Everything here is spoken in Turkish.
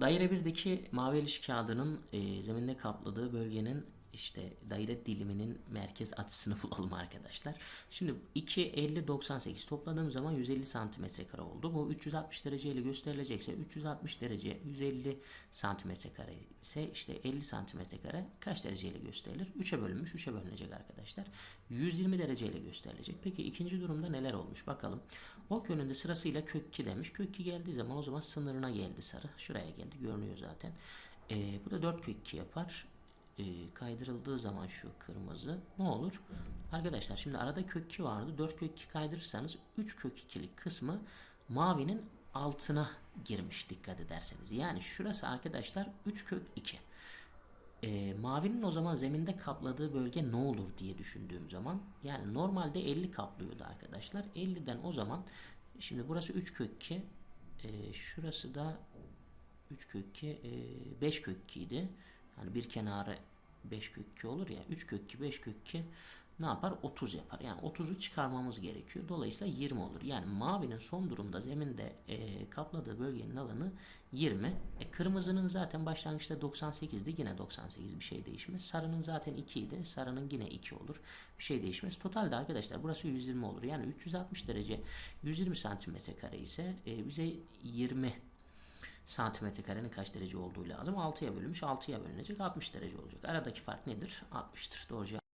Daire 1'deki mavi eliş kağıdının e, zeminde kapladığı bölgenin işte daire diliminin merkez açısını bulalım arkadaşlar. Şimdi 2, 50, 98 topladığım zaman 150 santimetre kare oldu. Bu 360 derece ile gösterilecekse 360 derece 150 santimetre kare ise işte 50 santimetre kare kaç derece ile gösterilir? 3'e bölünmüş 3'e bölünecek arkadaşlar. 120 derece ile gösterilecek. Peki ikinci durumda neler olmuş bakalım. Ok yönünde sırasıyla kök 2 demiş. Kök 2 geldiği zaman o zaman sınırına geldi sarı. Şuraya geldi görünüyor zaten. Ee, bu da 4 kök 2 yapar e, kaydırıldığı zaman şu kırmızı ne olur? Arkadaşlar şimdi arada kök 2 vardı. 4 kök 2 kaydırırsanız 3 kök 2'lik kısmı mavinin altına girmiş dikkat ederseniz. Yani şurası arkadaşlar 3 kök 2. E, mavinin o zaman zeminde kapladığı bölge ne olur diye düşündüğüm zaman yani normalde 50 kaplıyordu arkadaşlar. 50'den o zaman şimdi burası 3 kök 2 e, şurası da 3 kök 2 e, 5 kök 2 idi. Yani bir kenarı 5 kök 2 olur ya 3 kök 2 5 kök 2 ne yapar? 30 yapar. Yani 30'u çıkarmamız gerekiyor. Dolayısıyla 20 olur. Yani mavinin son durumda zeminde e, kapladığı bölgenin alanı 20. E, kırmızının zaten başlangıçta 98'di. Yine 98 bir şey değişmez. Sarının zaten 2 idi. Sarının yine 2 olur. Bir şey değişmez. Totalde arkadaşlar burası 120 olur. Yani 360 derece 120 santimetre kare ise e, bize 20 santimetre karenin kaç derece olduğu lazım. 6'ya bölünmüş. 6'ya bölünecek. 60 derece olacak. Aradaki fark nedir? 60'tır. Doğru cevap.